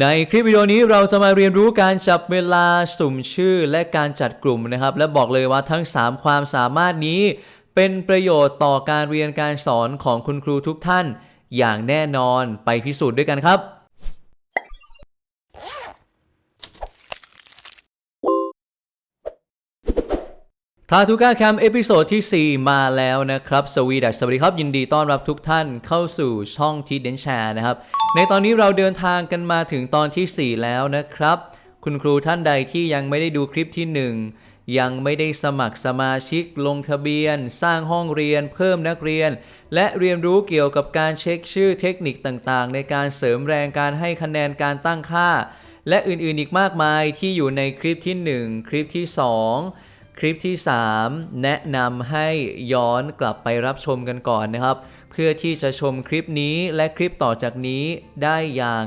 ในคลิปวิดีโอนี้เราจะมาเรียนรู้การจับเวลาสุ่มชื่อและการจัดกลุ่มนะครับ และบอกเลยว่าทั้ง 3 ความสามารถนี้ เป็นประโยชน์ต่อการเรียนการสอนของคุณครูทุกท่าน อย่างแน่นอนไปพิสูจน์ด้วยกันครับ ทาทุก้าแคมป์เอพิโซดที่ 4 มาแล้วนะครับ สวีดัสสวัสดีครับ ยินดีต้อนรับทุกท่านเข้าสู่ช่องทีเดนแชร์นะครับ ในตอนนี้เราเดินทางกันมาถึงตอนที่ 4 แล้วนะครับ คุณครูท่านใดที่ยังไม่ได้ดูคลิปที่ 1 ยังไม่ได้สมัครสมาชิก ลงทะเบียน สร้างห้องเรียน เพิ่มนักเรียน และเรียนรู้เกี่ยวกับการเช็คชื่อเทคนิคต่างๆ ในการเสริมแรงการให้คะแนนการตั้งค่า และอื่นๆอีกมากมายที่อยู่ในคลิปที่ 1 คลิปที่ 2 คลิปที่ 3 แนะนำให้ย้อนกลับไปรับชมกันก่อนนะครับ เพื่อที่จะชมคลิปนี้และคลิปต่อจากนี้ได้อย่าง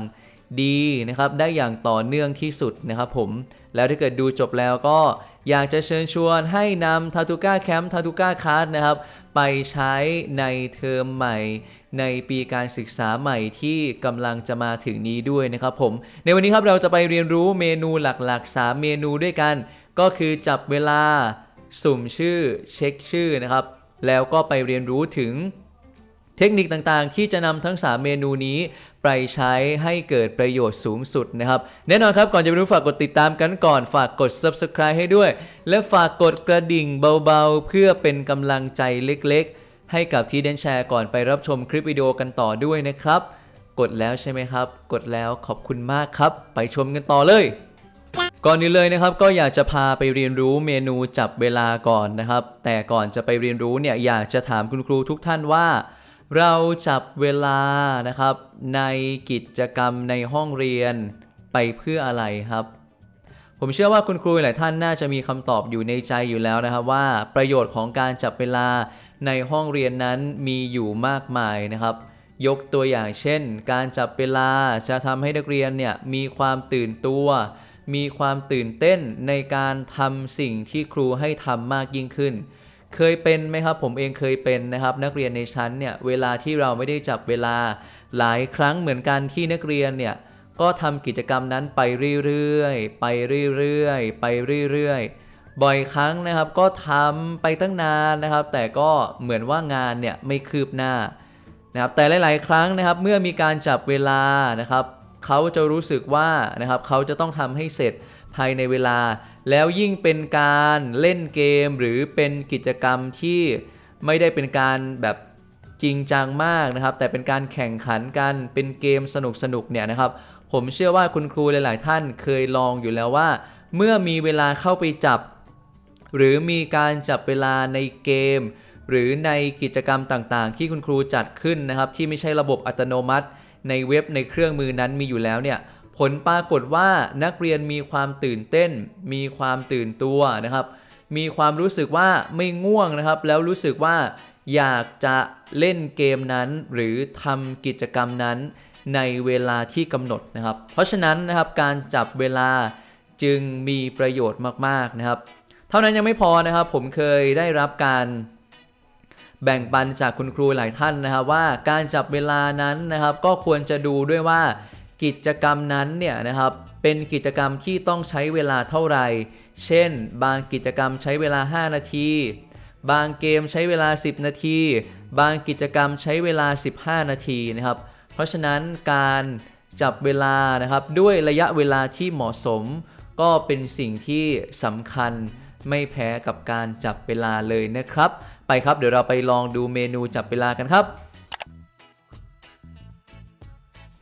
ดีนะครับได้อย่างต่อเนื่องที่สุดนะครับผมแล้วถ้าเกิดดูจบแล้วก็อยากจะเชิญชวนให้นำทา t ูก้าแคมป์ทา t ูก้าค a ร์นะครับ ไปใช้ในเทอมใหม่ ในปีการศึกษาใหม่ที่กำลังจะมาถึงนี้ด้วยนะครับผม ในวันนี้ครับเราจะไปเรียนรู้เมนูหลักๆ 3 เมนูด้วยกัน ก็คือจับเวลาสุ่มชื่อเช็คชื่อนะครับ แล้วก็ไปเรียนรู้ถึงเทคนิคต่างๆ ที่จะนำทั้ง 3 เมนูนี้ไปใช้ให้เกิดประโยชน์สูงสุดนะครับ แน่นอนครับก่อนจะไปรู้ฝากกดติดตามกันก่อนฝากกด subscribe ให้ด้วย และฝากกดกระดิ่งเบาๆ เพื่อเป็นกำลังใจเล็กๆ ให้กับทีเดนแชร์ก่อนไปรับชมคลิปวิดีโอกันต่อด้วยนะครับ กดแล้วใช่ไหมครับ กดแล้วขอบคุณมากครับ ไปชมกันต่อเลย ก่อนนี้เลยนะครับก็อยากจะพาไปเรียนรู้เมนูจับเวลาก่อนนะครับ แต่ก่อนจะไปเรียนรู้เนี่ยอยากจะถามคุณครูทุกท่านว่า เราจับเวลานะครับ ในกิจกรรมในห้องเรียนไปเพื่ออะไรครับ ผมเชื่อว่าคุณครูหลายท่านน่าจะมีคำตอบอยู่ในใจอยู่แล้วนะครับ ว่าประโยชน์ของการจับเวลาในห้องเรียนนั้นมีอยู่มากมายนะครับยกตัวอย่างเช่น การจับเวลาจะทำให้นักเรียนเนี่ยมีความตื่นตัว มีความตื่นเต้นในการทำสิ่งที่ครูให้ทำมากยิ่งขึ้น เคยเป็นไหมครับผมเองเคยเป็นนะครับ นักเรียนในชั้นเนี่ยเวลาที่เราไม่ได้จับเวลาหลายครั้งเหมือนกันที่นักเรียนเนี่ยก็ทำกิจกรรมนั้นไปเรื่อยๆไปเรื่อยๆไปเรื่อยๆ บ่อยครั้งนะครับก็ทำไปตั้งนานนะครับ แต่ก็เหมือนว่างานเนี่ยไม่คืบหน้านะครับแต่หลาย ๆ ครั้งนะครับเมื่อมีการจับเวลานะครับ เขาจะรู้สึกว่านะครับเขาจะต้องทำให้เสร็จภายในเวลา แล้วยิ่งเป็นการเล่นเกมหรือเป็นกิจกรรมที่ไม่ได้เป็นการแบบจริงจังมากนะครับ แต่เป็นการแข่งขันกันเป็นเกมสนุกๆเนี่ยนะครับ ผมเชื่อว่าคุณครูหลาย ๆ ท่านเคยลองอยู่แล้วว่า เมื่อมีเวลาเข้าไปจับ หรือมีการจับเวลาในเกม หรือในกิจกรรมต่าง ๆ ที่คุณครูจัดขึ้นนะครับ ที่ไม่ใช่ระบบอัตโนมัติ ในเว็บในเครื่องมือนั้นมีอยู่แล้วเนี่ยผลปรากฏว่านักเรียนมีความตื่นเต้น มีความตื่นตัวนะครับ มีความรู้สึกว่าไม่ง่วงนะครับ แล้วรู้สึกว่าอยากจะเล่นเกมนั้น หรือทำกิจกรรมนั้นในเวลาที่กำหนดนะครับ เพราะฉะนั้นนะครับการจับเวลาจึงมีประโยชน์มากๆนะครับ เท่านั้นยังไม่พอนะครับ ผมเคยได้รับการ แบ่งปันจากคุณครูหลายท่านนะครับว่าการจับเวลานั้นนะครับ ก็ควรจะดูด้วยว่ากิจกรรมนั้นเนี่ยนะครับเป็นกิจกรรมที่ต้องใช้เวลาเท่าไหร่ เช่น บางกิจกรรมใช้เวลา 5 นาที บางเกมใช้เวลา 10 นาที บางกิจกรรมใช้เวลา 15 นาทีนะครับ เพราะฉะนั้นการจับเวลานะครับด้วยระยะเวลาที่เหมาะสม ก็เป็นสิ่งที่สำคัญ ไม่แพ้กับการจับเวลาเลยนะครับ ไปครับเดี๋ยวเราไปลองดูเมนูจับเวลากันครับ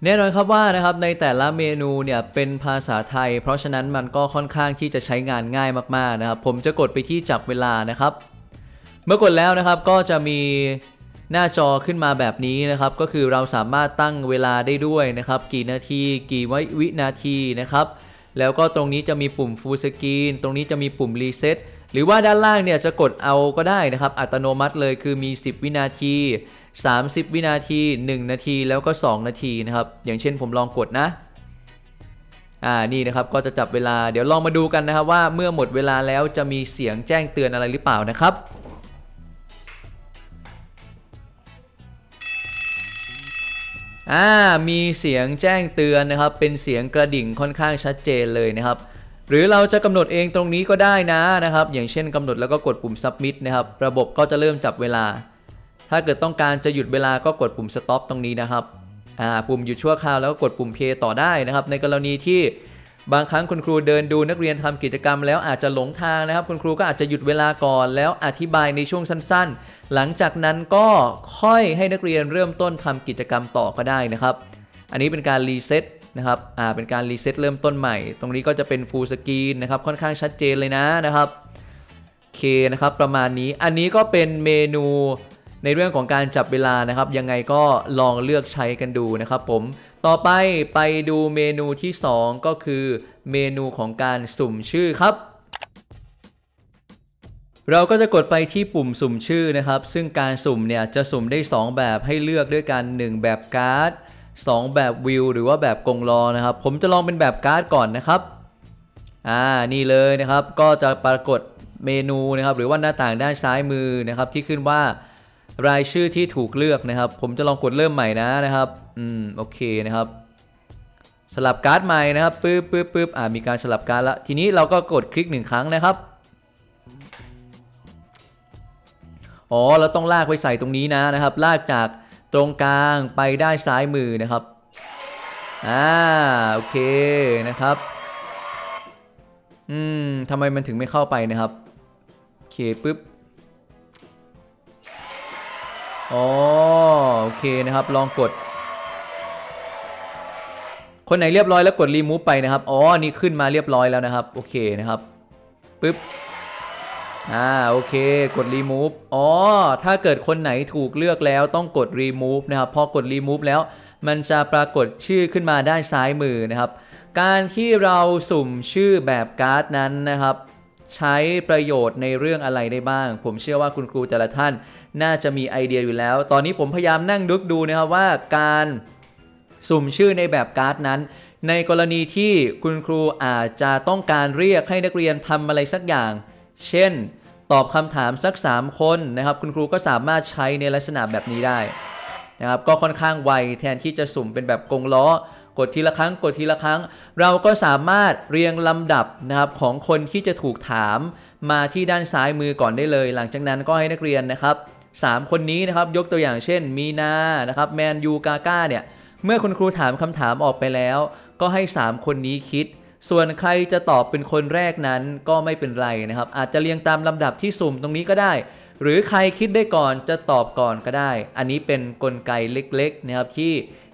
แน่นอนครับว่านะครับในแต่ละเมนูเนี่ยเป็นภาษาไทย เพราะฉะนั้นมันก็ค่อนข้างที่จะใช้งานง่ายมากๆนะครับ ผมจะกดไปที่จับเวลานะครับ เมื่อกดแล้วนะครับก็จะมีหน้าจอขึ้นมาแบบนี้นะครับ ก็คือเราสามารถตั้งเวลาได้ด้วยนะครับ กี่นาที กี่วินาทีนะครับ แล้วก็ตรงนี้จะมีปุ่ม Full Screen ตรงนี้จะมีปุ่ม Reset หรือว่าด้านล่างเนี่ยจะกดเอาก็ได้นะครับ อัตโนมัติเลยคือมี 10 วินาที 30 วินาที 1 นาทีแล้วก็ 2 นาทีนะครับ อย่างเช่นผมลองกดนะอ่านี่นะครับก็จะจับเวลาเดี๋ยวลองมาดูกันนะครับว่าเมื่อหมดเวลาแล้วจะมีเสียงแจ้งเตือนอะไรหรือเปล่านะครับ อ่ามีเสียงแจ้งเตือนนะครับ เป็นเสียงกระดิ่งค่อนข้างชัดเจนเลยนะครับ หรือเราจะกำหนดเองตรงนี้ก็ได้นะนะครับ อย่างเช่นกำหนดแล้วก็กดปุ่ม submit นะครับ ระบบก็จะเริ่มจับเวลา ถ้าเกิดต้องการจะหยุดเวลาก็กดปุ่ม stop ตรงนี้นะครับอ่าปุ่มหยุดชั่วคราวแล้วก็กดปุ่ม play ต่อได้นะครับ ในกรณีที่ บางครั้งคุณครูเดินดูนักเรียนทำกิจกรรม แล้วอาจจะหลงทางนะครับ คุณครูก็อาจจะหยุดเวลาก่อน แล้วอธิบายในช่วงสั้นๆ หลังจากนั้นก็ค่อยให้นักเรียนเริ่มต้นทำกิจกรรมต่อก็ได้นะครับ อันนี้เป็นการรีเซ็ตนะครับอ่าเป็นการรีเซ็ตเริ่มต้นใหม่ ตรงนี้ก็จะเป็นฟูลสกรีนนะครับค่อนข้างชัดเจนเลยนะนะครับโอเคนะครับประมาณนี้อันนี้ก็เป็นเมนู ในเรื่องของการจับเวลานะครับ ยังไงก็ลองเลือกใช้กันดูนะครับผมต่อไปไปดูเมนูที่ 2 ก็คือ เมนูของการสุ่มชื่อครับเราก็จะกดไปที่ปุ่มสุ่มชื่อนะครับ ซึ่งการสุ่มเนี่ยจะสุ่มได้ 2 แบบให้เลือกด้วยกัน 1 แบบการ์ด 2 แบบวิวหรือว่าแบบกงล้อนะครับ ผมจะลองเป็นแบบการ์ดก่อนนะครับ อ่า นี่เลยนะครับ ก็จะปรากฏเมนูนะครับ หรือว่าหน้าต่างด้านซ้ายมือนะครับ ที่ขึ้นว่า รายชื่อที่ถูกเลือกนะครับ ผมจะลองกดเริ่มใหม่นะนะครับ อืมโอเคนะครับ สลับการ์ดใหม่นะครับปึ๊บปึ๊บปึ๊บอ่ามีการสลับการ์ดละทีนี้เราก็กดคลิกหนึ่งครั้งนะครับอ๋อเราต้องลากไปใส่ตรงนี้นะนะครับ ลากจากตรงกลางไปด้านซ้ายมือนะครับอ่าโอเคนะครับ อืมทำไมมันถึงไม่เข้าไปนะครับ โอเคปุ๊บ อ๋อโอเคนะครับ ลองกด คนไหนเรียบร้อยแล้วกดรีมูฟไปนะครับ อ๋อ นี่ขึ้นมาเรียบร้อยแล้วนะครับ โอเคนะครับปุ๊บ อ่า โอเค กด remove อ๋อ ถ้าเกิดคนไหนถูกเลือกแล้วต้องกด remove นะครับ พอกด remove แล้ว มันจะปรากฏชื่อขึ้นมาด้านซ้ายมือนะครับ การที่เราสุ่มชื่อแบบการ์ดนั้นนะครับใช้ประโยชน์ในเรื่องอะไรได้บ้าง ผมเชื่อว่าคุณครูแต่ละท่าน น่าจะมีไอเดียอยู่แล้ว ตอนนี้ผมพยายามนั่งดึกดูนะครับว่าการสุ่มชื่อในแบบการ์ดนั้น ในกรณีที่คุณครูอาจจะต้องการเรียกให้นักเรียนทำอะไรสักอย่าง เช่น ตอบคำถามสัก 3 คนนะครับ คุณครูก็สามารถใช้ในลักษณะแบบนี้ได้นะครับก็ค่อนข้างไวแทนที่จะสุ่มเป็นแบบกงล้อกดทีละครั้งกดทีละครั้ง เราก็สามารถเรียงลำดับนะครับของคนที่จะถูกถาม มาที่ด้านซ้ายมือก่อนได้เลย หลังจากนั้นก็ให้นักเรียนนะครับ สามคนนี้นะครับยกตัวอย่างเช่น มีนานะครับแมนยูกาก้าเนี่ยเมื่อคุณครูถามคำถามออกไปแล้ว ก็ให้ 3 คนนี้คิด ส่วนใครจะตอบเป็นคนแรกนั้นก็ไม่เป็นไรนะครับ อาจจะเรียงตามลำดับที่สุ่มตรงนี้ก็ได้ หรือใครคิดได้ก่อนจะตอบก่อนก็ได้ อันนี้เป็นนกลไกเล็กๆนะครับที่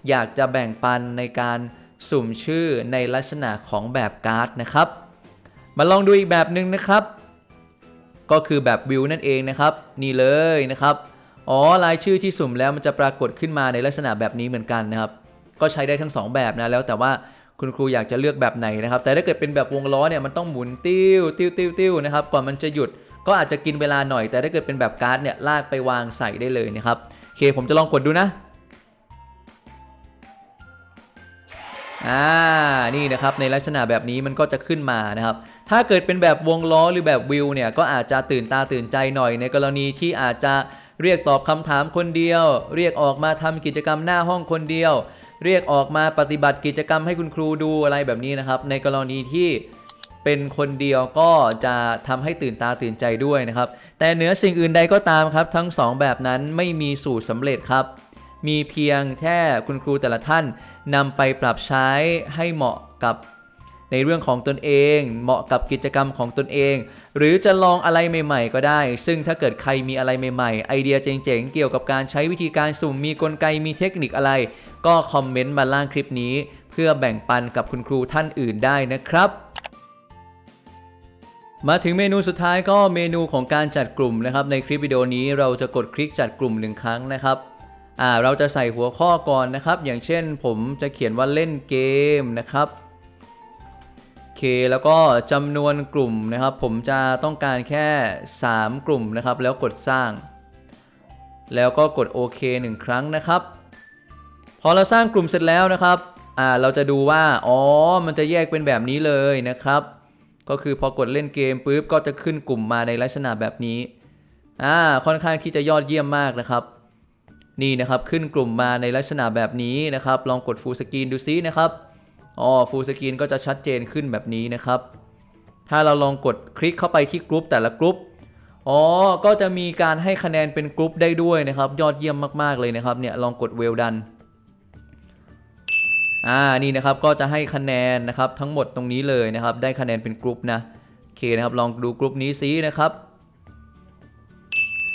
อยากจะแบ่งปันในการสุ่มชื่อในลักษณะของแบบการ์ดนะครับ มาลองดูอีกแบบหนึ่งนะครับ ก็คือแบบวิวนั่นเองนะครับ นี่เลยนะครับอ๋อรายชื่อที่สุ่มแล้วมันจะปรากฏขึ้นมาในลักษณะแบบนี้เหมือนกันนะครับ ก็ใช้ได้ทั้งสองแบบนะแล้วแต่ว่าคุณครูอยากจะเลือกแบบไหนนะครับ แต่ถ้าเกิดเป็นแบบวงล้อเนี่ยมันต้องหมุนติ้วติ้วติ้วติ้วนะครับก่อนมันจะหยุดก็อาจจะกินเวลาหน่อย แต่ถ้าเกิดเป็นแบบการ์ดเนี่ยลากไปวางใส่ได้เลยนะครับโอเคผมจะลองกดดูนะ อ่านี่นะครับในลักษณะแบบนี้มันก็จะขึ้นมานะครับ ถ้าเกิดเป็นแบบวงล้อหรือแบบวิวเนี่ยก็อาจจะตื่นตาตื่นใจหน่อย ในกรณีที่อาจจะเรียกตอบคำถามคนเดียว เรียกออกมาทำกิจกรรมหน้าห้องคนเดียว เรียกออกมาปฏิบัติกิจกรรมให้คุณครูดูอะไรแบบนี้นะครับ ในกรณีที่เป็นคนเดียวก็จะทำให้ตื่นตาตื่นใจด้วยนะครับ แต่เหนือสิ่งอื่นใดก็ตามครับ ทั้งสองแบบนั้นไม่มีสูตรสำเร็จครับ มีเพียงแค่คุณครูแต่ละท่านนำไปปรับใช้ให้เหมาะกับในเรื่องของตนเอง เหมาะกับกิจกรรมของตนเอง หรือจะลองอะไรใหม่ ๆ ก็ได้ ซึ่งถ้าเกิดใครมีอะไรใหม่ ๆ ไอเดียเจ๋งๆ เกี่ยวกับการใช้วิธีการสุ่มมีกลไกมีเทคนิคอะไร ก็คอมเมนต์มาล่างคลิปนี้ เพื่อแบ่งปันกับคุณครูท่านอื่นได้นะครับมาถึงเมนูสุดท้ายก็เมนูของการจัดกลุ่มนะครับ ในคลิปวิดีโอนี้เราจะกดคลิกจัดกลุ่มหนึ่งครั้งนะครับ อ่าเราจะใส่หัวข้อก่อนนะครับ อย่างเช่นผมจะเขียนว่าเล่นเกมนะครับโอเคแล้วก็จำนวนกลุ่มนะครับ ผมจะต้องการแค่ 3 กลุ่มนะครับ แล้วกดสร้าง แล้วก็กดโอเคหนึ่งครั้งนะครับ พอเราสร้างกลุ่มเสร็จแล้วนะครับอ่าเราจะดูว่าอ๋อมันจะแยกเป็นแบบนี้เลยนะครับ ก็คือพอกดเล่นเกมปุ๊บก็จะขึ้นกลุ่มมาในลักษณะแบบนี้อ่าค่อนข้างที่จะยอดเยี่ยมมากนะครับ นี่นะครับขึ้นกลุ่มมาในลักษณะแบบนี้นะครับ ลองกด full screen ดูซินะครับอ๋อ full screen ก็จะชัดเจนขึ้นแบบนี้นะครับ ถ้าเราลองกดคลิกเข้าไปที่กลุ่มแต่ละกลุ่มอ๋อ ก็จะมีการให้คะแนนเป็นกลุ่มได้ด้วยนะครับ ยอดเยี่ยมมากๆเลยนะครับเนี่ยลองกด well done อ่านี่นะครับก็จะให้คะแนนนะครับทั้งหมดตรงนี้เลยนะครับ ได้คะแนนเป็นกลุ่มนะโอเคนะครับลองดูกลุ่มนี้ซินะครับ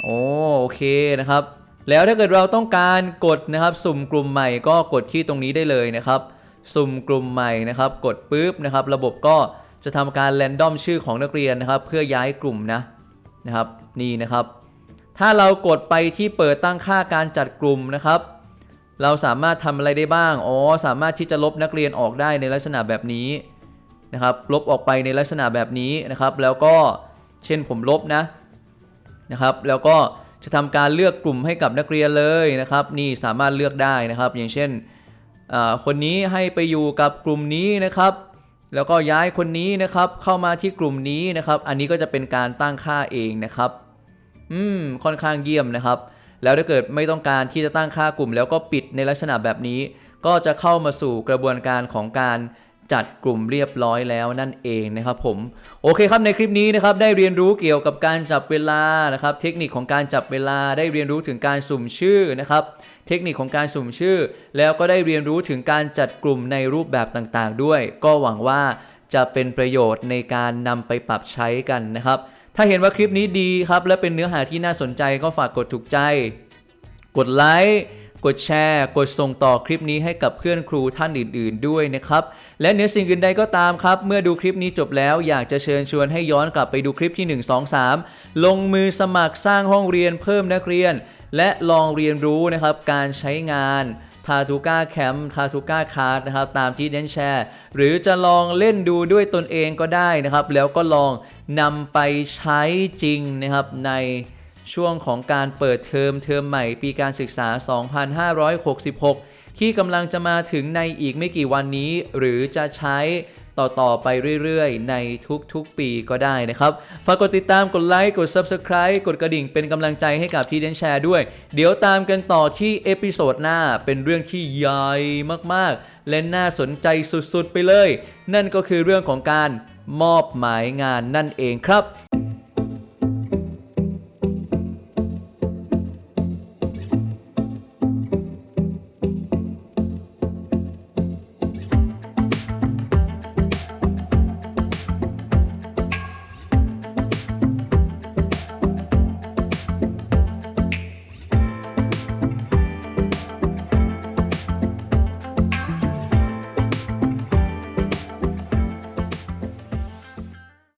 โอ้โอเคนะครับ แล้วถ้าเกิดเราต้องการกดนะครับ สุ่มกลุ่มใหม่ก็กดที่ตรงนี้ได้เลยนะครับ สุ่มกลุ่มใหม่นะครับ กดปุ๊บนะครับ ระบบก็จะทำการแรนดอมชื่อของนักเรียนนะครับ เพื่อย้ายกลุ่มนะนะครับ นี่นะครับ ถ้าเรากดไปที่เปิดตั้งค่าการจัดกลุ่มนะครับ เราสามารถทำอะไรได้บ้างอ๋อสามารถที่จะลบนักเรียนออกได้ในลักษณะแบบนี้นะครับ ลบออกไปในลักษณะแบบนี้นะครับ แล้วก็เช่นผมลบนะนะครับ แล้วก็ จะทำการเลือกกลุ่มให้กับนักเรียนเลยนะครับ นี่สามารถเลือกได้นะครับ อย่างเช่นคนนี้ให้ไปอยู่กับกลุ่มนี้นะครับ แล้วก็ย้ายคนนี้นะครับ เข้ามาที่กลุ่มนี้นะครับ อันนี้ก็จะเป็นการตั้งค่าเองนะครับ อืมค่อนข้างเยี่ยมนะครับ แล้วถ้าเกิดไม่ต้องการที่จะตั้งค่ากลุ่ม แล้วก็ปิดในลักษณะแบบนี้ ก็จะเข้ามาสู่กระบวนการของการ จัดกลุ่มเรียบร้อยแล้วนั่นเองนะครับผมโอเคครับในคลิปนี้นะครับได้เรียนรู้เกี่ยวกับการจับเวลานะครับ เทคนิคของการจับเวลาได้เรียนรู้ถึงการสุ่มชื่อนะครับ เทคนิคของการสุ่มชื่อ แล้วก็ได้เรียนรู้ถึงการจัดกลุ่มในรูปแบบต่างๆ ด้วย ก็หวังว่าจะเป็นประโยชน์ในการนำไปปรับใช้กันนะครับ ถ้าเห็นว่าคลิปนี้ดีครับ และเป็นเนื้อหาที่น่าสนใจก็ฝากกดถูกใจ กดไลค์ กดแชร์ กดส่งต่อคลิปนี้ให้กับเพื่อนครูท่านอื่น ๆ ด้วยนะครับ และเหนือสิ่งอื่นใดก็ตามครับ เมื่อดูคลิปนี้จบแล้วอยากจะเชิญชวนให้ย้อนกลับไปดูคลิปที่ 1 2 3 ลงมือสมัครสร้างห้องเรียนเพิ่มนักเรียน และลองเรียนรู้นะครับการใช้งานทาทูก้าแคมป์ทาทูก้าคาร์ดนะครับตามที่เน้นแชร์หรือจะลองเล่นดูด้วยตนเองก็ได้นะครับ แล้วก็ลองนำไปใช้จริงนะครับใน ช่วงของการเปิดเทอมเทอมใหม่ปีการศึกษา 2566 ที่กำลังจะมาถึงในอีกไม่กี่วันนี้ หรือจะใช้ต่อ ๆ ไปเรื่อย ๆ ในทุก ๆ ปีก็ได้นะครับ ฝากกดติดตามกดไลค์ กด Subscribe กดกระดิ่งเป็นกำลังใจให้กับที่เดนแชร์ด้วย เดี๋ยวตามกันต่อที่เอพิโซดหน้าเป็นเรื่องที่ใหญ่มากๆ และน่าสนใจสุด ๆ ไปเลย นั่นก็คือเรื่องของการมอบหมายงานนั่นเองครับ